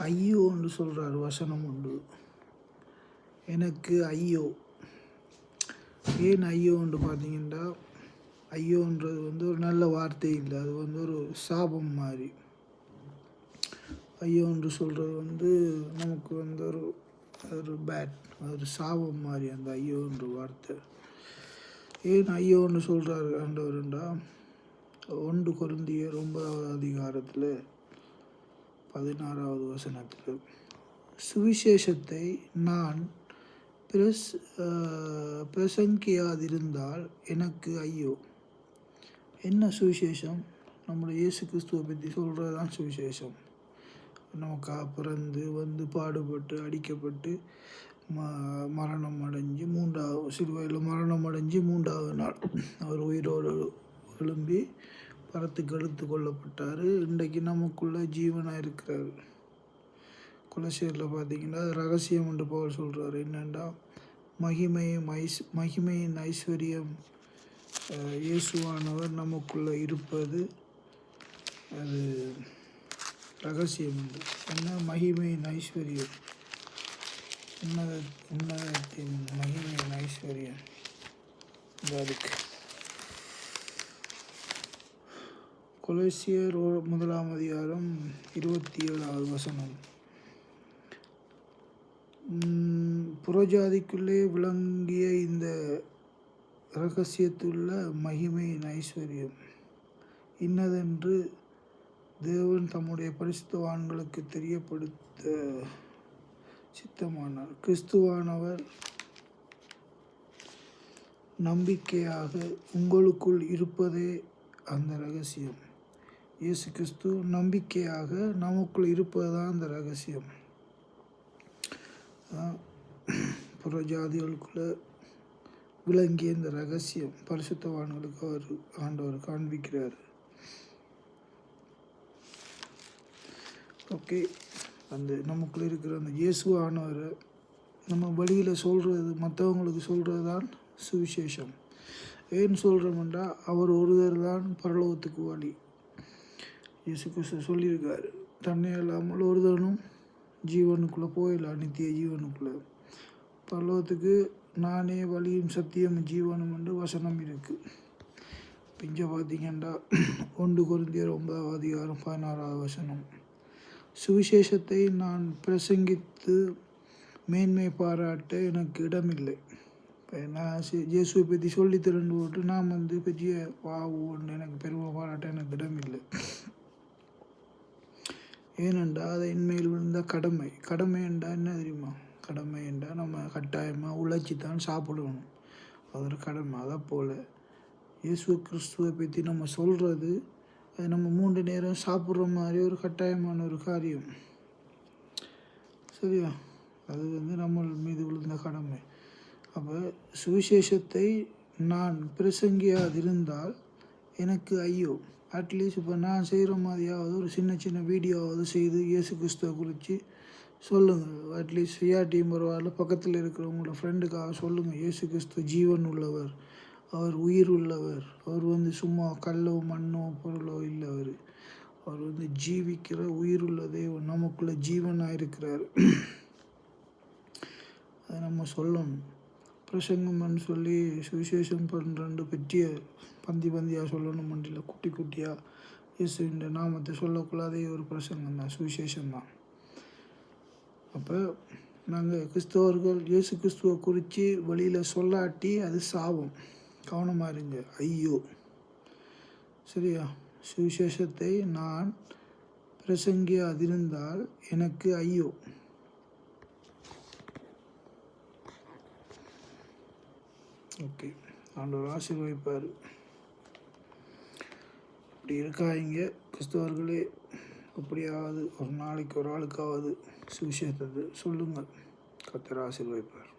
ஐயோ என்று சொல்கிறார் வசனம் உண்டு எனக்கு ஐயோ. ஏன் ஐயோன்னு பார்த்தீங்கன்னா ஐயோன்றது வந்து ஒரு நல்ல வார்த்தை இல்லை. அது வந்து ஒரு சாபம் மாதிரி. ஐயோன்று சொல்கிறது வந்து நமக்கு வந்து ஒரு ஒரு பேட் ஒரு சாபம் மாதிரி அந்த ஐயோன்ற வார்த்தை. ஏன் ஐயோன்னு சொல்கிறாரு ஆண்டவருண்டா ஒன்று குருந்திய ஒன்பதாவது அதிகாரத்தில் பதினாறாவது வசனத்தில் சுவிசேஷத்தை நான் பிரஸ் பிரசங்கியாதிருந்தால் எனக்கு ஐயோ. என்ன சுவிசேஷம்? நம்முடைய இயேசு கிறிஸ்துவை பற்றி சொல்கிறது தான் சுவிசேஷம். நமக்காக பிறந்து வந்து பாடுபட்டு அடிக்கப்பட்டு ம மரணம் அடைஞ்சு மூன்றாவது சிறுவையில் மரணம் அடைஞ்சு மூன்றாவது நாள் அவர் உயிரோடு எழும்பி பரத்துக்கு எடுத்து கொள்ளப்பட்டார் இன்றைக்கு நமக்குள்ள ஜீவனாக இருக்கிறார். குலசேரில் பார்த்தீங்கன்னா ரகசியம் என்று பவர் சொல்கிறார் என்னென்னா மகிமையும் ஐஸ் மகிமையின் ஐஸ்வர்யம் இயேசுவானவர் நமக்குள்ளே இருப்பது. அது ரகசியம் உண்டு. என்ன? மகிமையின் ஐஸ்வர்யம். உன்னத உன்னதத்தின் மகிமையின் ஐஸ்வர்யம். இதாக இருக்குது கொலேசியர் முதலாம் அதிகாரம் இருபத்தி ஏழாவது வசனம் புறஜாதிக்குள்ளே விளங்கிய இந்த ரகசியத்துள்ள மகிமையின் ஐஸ்வர்யம். இன்னதென்று தேவன் தம்முடைய பரிசுத்தவான்களுக்கு தெரியப்படுத்த சித்தமானார். கிறிஸ்துவானவர் நம்பிக்கையாக உங்களுக்குள் இருப்பதே அந்த ரகசியம் இயேசு கிறிஸ்து நம்பிக்கையாக நமக்குள் இருப்பது தான் அந்த ரகசியம். அதான் புறஜாதிகளுக்குள்ள விளங்கிய இந்த ரகசியம் பரிசுத்தவான்களுக்கு அவர் ஆண்டவர் காண்பிக்கிறார். ஓகே அந்த நமக்குள்ள இருக்கிற அந்த இயேசுவானவரை நம்ம வழியில் சொல்கிறது மற்றவங்களுக்கு சொல்கிறது தான் சுவிசேஷம். ஏன் சொல்கிறோம்னா அவர் ஒருவர் தான் பரலோகத்துக்கு வழி இயேசு கிறிஸ்து சொல்லியிருக்கார் தன்னை இல்லாமல் ஒருதனும் ஜீவனுக்குள்ளே போயிடலாம் நித்திய ஜீவனுக்குள்ளே. பல்லவத்துக்கு நானே வழியும் சத்தியம் ஜீவனும் என்று வசனம் இருக்குது பிஞ்ச பார்த்தீங்கன்னா ஒன்று குருந்தியர் ஒன்பதாவது அதிகாரம் பதினாறாவது வசனம். சுவிசேஷத்தை நான் பிரசங்கித்து மேன்மை பாராட்ட எனக்கு இடமில்லை. இப்போ நான் ஜேசுவை பற்றி சொல்லி திரண்டு போட்டு நான் வந்து பெரிய வாவுன்னு எனக்கு பெருமை பாராட்ட எனக்கு இடமில்லை. ஏனென்றால் அது என்மேல் விழுந்த கடமை. கடமை என்றால் என்ன தெரியுமா? கடமை என்றால் நம்ம கட்டாயமாக உழைச்சி தான் சாப்பிடணும். அது ஒரு கடமை. அதை போல் இயேசு கிறிஸ்துவை பற்றி நம்ம சொல்கிறது அது நம்ம மூன்று நேரம் சாப்பிட்ற மாதிரி ஒரு கட்டாயமான ஒரு காரியம். சரியா? அது வந்து நம்ம மீது விழுந்த கடமை. அப்போ சுவிசேஷத்தை நான் பிரசங்கியாதிருந்தால் எனக்கு ஐயோ அட்லீஸ்ட் இப்போ நான் செய்கிற மாதிரியாவது ஒரு சின்ன சின்ன வீடியோவாவது செய்து இயேசு கிறிஸ்துவை குறித்து சொல்லுங்கள் அட்லீஸ்ட் செய்யாட்டியும் பரவாயில்ல பக்கத்தில் இருக்கிறவங்களோட ஃப்ரெண்டுக்காக சொல்லுங்கள் இயேசு கிறிஸ்து ஜீவன் உள்ளவர் அவர் உயிர் உள்ளவர். அவர் வந்து சும்மா கல்லோ மண்ணோ பொருளோ இல்லை அவர். அவர் வந்து ஜீவிக்கிற உயிர் உள்ளதே நமக்குள்ளே ஜீவனாக இருக்கிறார். அதை நம்ம சொல்லணும். பிரசங்கம்னு சொல்லி சுவிசேஷம் பண்ணுறண்டு பெற்றிய பந்தி பந்தியாக சொல்லணும் மண்டியில் குட்டி குட்டியாக இயேசுன்ற நாமத்தை சொல்லக்கூடாதே ஒரு பிரசங்கம் தான் சுவிசேஷம் தான். அப்போ நாங்கள் கிறிஸ்தவர்கள் இயேசு கிறிஸ்துவை குறித்து வெளியில் சொல்லாட்டி அது சாபம். கவனமாக இருங்க. ஐயோ. சரியா? சுவிசேஷத்தை நான் பிரசங்கியாதிருந்தால் எனக்கு ஐயோ. ஓகே. ஆண்டவர் ஆசீர்வதிப்பார். இப்படி இருக்காங்க கிறிஸ்தவர்களே எப்படியாவது ஒரு நாளைக்கு ஒரு ஆளுக்காவது சுவிசேஷத்தை சொல்லுங்கள். கத்தர் ஆசீர்வதிப்பார்.